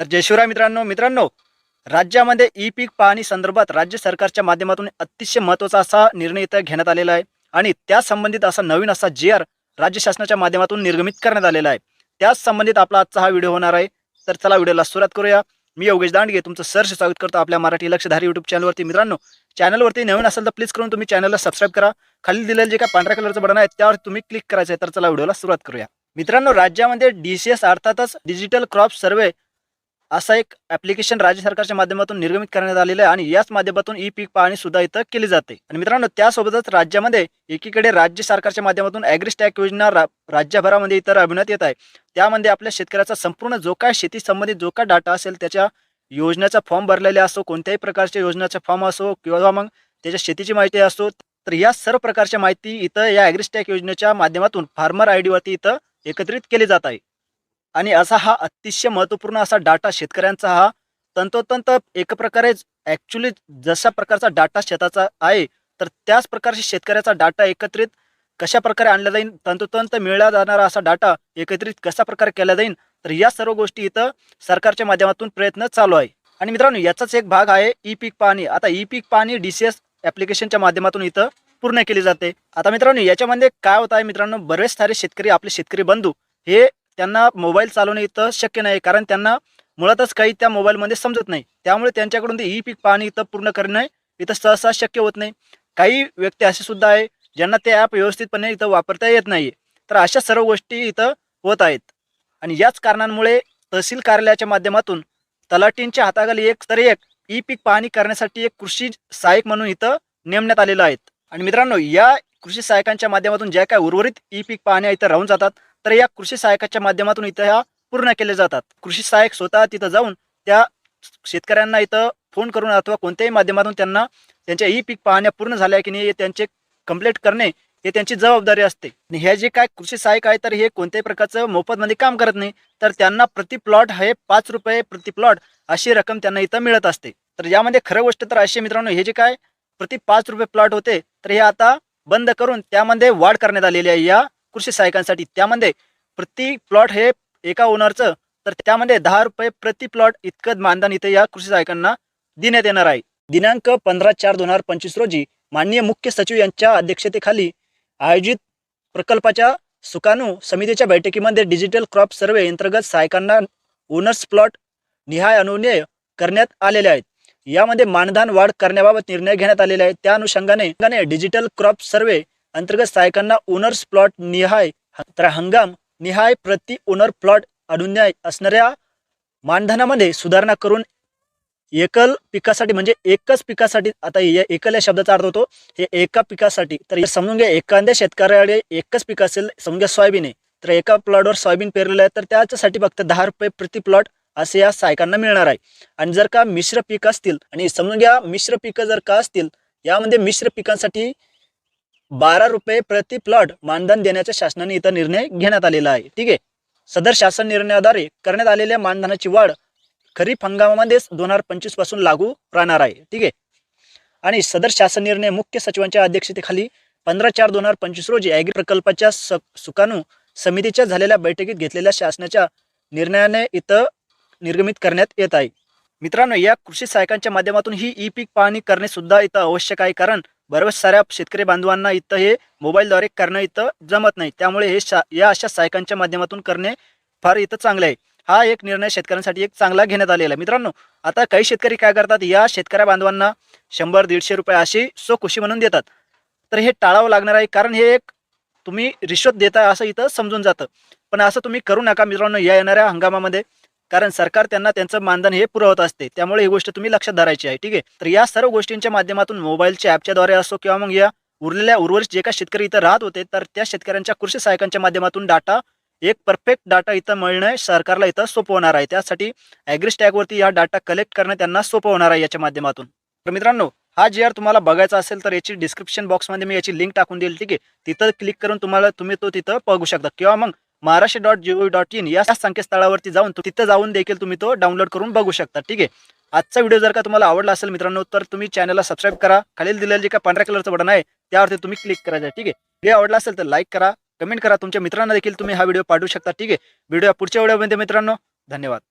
तर जयशिवराय मित्रांनो मित्रांनो राज्यामध्ये ई पीक पाहणी संदर्भात राज्य सरकारच्या माध्यमातून अतिशय महत्त्वाचा असा निर्णय इथं घेण्यात आलेला आहे. आणि त्या संबंधित असा नवीन असा जे आर राज्य शासनाच्या माध्यमातून निर्गमित करण्यात आलेला आहे. त्याच संबंधित आपला आजचा हा व्हिडिओ होणार आहे. तर चला व्हिडिओला सुरुवात करूया. मी योगेश दांडगे तुमचं सरसे स्वागत करतो आपल्या मराठी लक्षधारी युट्यूब चॅनलवरती मित्रांनो चॅनलवरती नवीन असेल तर प्लीज करून तुम्ही चॅनलला सबस्क्राईब करा. खाली दिलेलं जे काय पांढऱ्या कलरचं बटन आहे त्यावर तुम्ही क्लिक करायचं आहे. तर चला व्हिडिओला सुरुवात करूया. मित्रांनो राज्यामध्ये डी सी एस अर्थातच डिजिटल क्रॉप सर्वे असा एक ॲप्लिकेशन राज्य सरकारच्या माध्यमातून निर्गमित करण्यात आलेलं आहे आणि याच माध्यमातून ई पीक पाहणी सुद्धा इथं केली जाते. आणि मित्रांनो त्यासोबतच राज्यामध्ये एकीकडे राज्य सरकारच्या माध्यमातून ॲग्रिस्टॅक योजना रा राज्यभरामध्ये इतर राबविण्यात येत आहे. त्यामध्ये आपल्या शेतकऱ्याचा संपूर्ण जो काय शेती संबंधित जो काय डाटा असेल त्याच्या योजनेचा फॉर्म भरलेला असो कोणत्याही प्रकारच्या योजनेचा फॉर्म असो किंवा मग त्याच्या शेतीची माहिती असो तर या सर्व प्रकारच्या माहिती इथं या ॲग्रिस्टॅक योजनेच्या माध्यमातून फार्मर आय डीवरती इथं एकत्रित केली जात आहे. आणि असा हा अतिशय महत्त्वपूर्ण असा डाटा शेतकऱ्यांचा हा तंतोतंत एक प्रकारे ॲक्च्युली जशा प्रकारचा डाटा शेताचा आहे तर त्याच प्रकारचे शेतकऱ्याचा डाटा एकत्रित कशा प्रकारे आणला जाईल तंतोतंत मिळला जाणारा असा डाटा एकत्रित कशा प्रकारे केला जाईल तर या सर्व गोष्टी इथं सरकारच्या माध्यमातून प्रयत्न चालू आहे. आणि मित्रांनो याचाच एक भाग आहे ई पीक पाहणी आता ई पीक पाहणी डी सी एस ॲप्लिकेशनच्या माध्यमातून इथं पूर्ण केली जाते. आता मित्रांनो याच्यामध्ये काय होत आहे मित्रांनो बरेच सारे शेतकरी आपले शेतकरी बंधू हे त्यांना मोबाईल चालवणे इथं शक्य नाही कारण त्यांना मुळातच काही त्या मोबाईलमध्ये समजत नाही. त्यामुळे त्यांच्याकडून ते ई पीक पाहणी इथं पूर्ण करणे इथं सहसा शक्य होत नाही. काही व्यक्ती असे सुद्धा आहे ज्यांना ते ॲप व्यवस्थितपणे इथं वापरता येत नाही. तर अशा सर्व गोष्टी इथं होत आहेत. आणि याच कारणांमुळे तहसील कार्यालयाच्या माध्यमातून तलाटींच्या हाताखाली एक तर एक ई पीक पाहणी करण्यासाठी एक कृषी सहाय्यक म्हणून इथं नेमण्यात आलेलं आहेत. आणि मित्रांनो या कृषी सहाय्यकांच्या माध्यमातून ज्या काय उर्वरित ई पीक पाहण्या इथं राहून जातात तर या कृषी सहायकाच्या माध्यमातून इथं ह्या पूर्ण केले जातात. कृषी सहाय्यक स्वतः तिथं जाऊन त्या शेतकऱ्यांना इथं फोन करून अथवा कोणत्याही माध्यमातून त्यांना त्यांच्या ई पीक पाहण्या पूर्ण झाल्या की नाही हे त्यांचे कंप्लीट करणे हे त्यांची जबाबदारी असते. आणि हे जे काय कृषी सहाय्यक आहे तर हे कोणत्याही प्रकारचं मोफतमध्ये काम करत नाही. तर त्यांना प्रति प्लॉट हे पाच रुपये प्रति प्लॉट अशी रक्कम त्यांना इथं मिळत असते. तर यामध्ये खरं गोष्ट तर अशी मित्रांनो हे जे काय प्रति पाच रुपये प्लॉट होते तर हे आता बंद करून त्यामध्ये वाढ करण्यात आलेली आहे या कृषी सहाय्यकांसाठी. त्यामध्ये प्रति प्लॉट हे एका ओनरचं तर त्यामध्ये दहा रुपये प्रति प्लॉट इतकं मानधन इथे या कृषी सहाय्यकांना देण्यात येणार आहे. दिनांक पंधरा चार दोन हजार पंचवीस रोजी माननीय मुख्य सचिव यांच्या अध्यक्षतेखाली आयोजित प्रकल्पाच्या सुकाणू समितीच्या बैठकीमध्ये डिजिटल क्रॉप सर्वे अंतर्गत सहायकांना ओनर्स प्लॉट निहाय अनुनय करण्यात आलेले आहेत. यामध्ये मानधन वाढ करण्याबाबत निर्णय घेण्यात आलेले आहे त्या अनुषंगाने डिजिटल क्रॉप सर्वे अंतर्गत सहायकांना ओनर्स प्लॉट निहाय तर हंगाम निहाय प्रति ओनर प्लॉट अनुन्याय असणाऱ्या मानधनामध्ये सुधारणा करून एकल पिकासाठी म्हणजे एकच पिकासाठी आता या एकल या शब्दाचा अर्थ होतो हे एका पिकासाठी. तर समजून घ्या एखाद्या शेतकऱ्याकडे एकच पीक असेल समजून घ्या सोयाबीन आहे तर एका प्लॉटवर सोयाबीन पेरलेलं आहे तर त्याच्यासाठी फक्त दहा रुपये प्रति प्लॉट असे या सायकांना मिळणार आहे. आणि जर का मिश्र पीक असतील आणि समजून घ्या मिश्र पिकं जर का असतील यामध्ये मिश्र पिकांसाठी बारा रुपये प्रति प्लॉट मानधन देण्याच्या शासनाने इथं निर्णय घेण्यात आलेला आहे. ठीक आहे? सदर शासन निर्णयाद्वारे करण्यात आलेल्या मानधनाची वाढ खरीप हंगामामध्येच दोन हजार पंचवीसपासून लागू राहणार आहे. ठीक आहे? आणि सदर शासन निर्णय मुख्य सचिवांच्या अध्यक्षतेखाली पंधरा चार दोन हजार पंचवीस रोजी ॲग्री प्रकल्पाच्या स सुकाणू समितीच्या झालेल्या बैठकीत घेतलेल्या शासनाच्या निर्णयाने इथं निर्गमित करण्यात येत आहे. मित्रांनो या कृषी सहायकांच्या माध्यमातून ही ई पीक पाहणी करणे सुद्धा इथं आवश्यक आहे. कारण बऱ्याच साऱ्या शेतकरी बांधवांना इथं हे मोबाईलद्वारे करणं इथं जमत नाही. त्यामुळे हे शा या अशा सहायकांच्या माध्यमातून करणे फार इथं चांगलं आहे. हा एक निर्णय शेतकऱ्यांसाठी एक चांगला घेण्यात आलेला आहे. मित्रांनो आता काही शेतकरी काय करतात या शेतकऱ्या बांधवांना शंभर दीडशे रुपये अशी सो खुशी म्हणून देतात. तर हे टाळावं लागणार आहे कारण हे एक तुम्ही रिश्वत देताय असं इथं समजून जातं. पण असं तुम्ही करू नका मित्रांनो या येणाऱ्या हंगामामध्ये. कारण सरकार त्यांना त्यांचं मानधन हे पुरवत असते. त्यामुळे ही गोष्ट तुम्ही लक्षात धरायची आहे. ठीक आहे? तर या सर्व गोष्टींच्या माध्यमातून मोबाईलच्या ॲपच्याद्वारे असो किंवा मग या उरलेल्या उर्वरित जे काही शेतकरी इथं राहत होते तर त्या शेतकऱ्यांच्या कृषी सहायकांच्या माध्यमातून डाटा एक परफेक्ट डाटा इथं मिळणं सरकारला इथं सोपं होणार आहे. त्यासाठी ॲग्रिस्टॅगवरती या डाटा कलेक्ट करणं त्यांना सोपं होणार आहे याच्या माध्यमातून. तर मित्रांनो हा जी आर तुम्हाला बघायचा असेल तर याची डिस्क्रिप्शन बॉक्समध्ये मी याची लिंक टाकून देईल. ठीक आहे? तिथं क्लिक करून तुम्हाला तुम्ही तो तिथं बघू शकता. किंवा मग Maharashtra dot G dot in या संकेतस्थळावरती जाऊन तो तिथं जाऊन देखील तुम्ही तो डाउनलोड करून बघू शकता. ठीक आहे? आजचा व्हिडिओ जर का तुम्हाला आवडला असेल मित्रांनो तर तुम्ही चॅनलला सबस्क्राईब करा. खालील दिलेलं जे काय पांढऱ्या कलरचं बटन आहे त्यावरती तुम्ही क्लिक करायचं आहे ठीक आहे? व्हिडिओ आवडला असेल तर लाईक करा कमेंट करा. तुमच्या मित्रांना देखील तुम्ही हा व्हिडिओ पाठवू शकता. ठीक आहे? व्हिडिओ पुढच्या व्हिडिओमध्ये मित्रांनो धन्यवाद.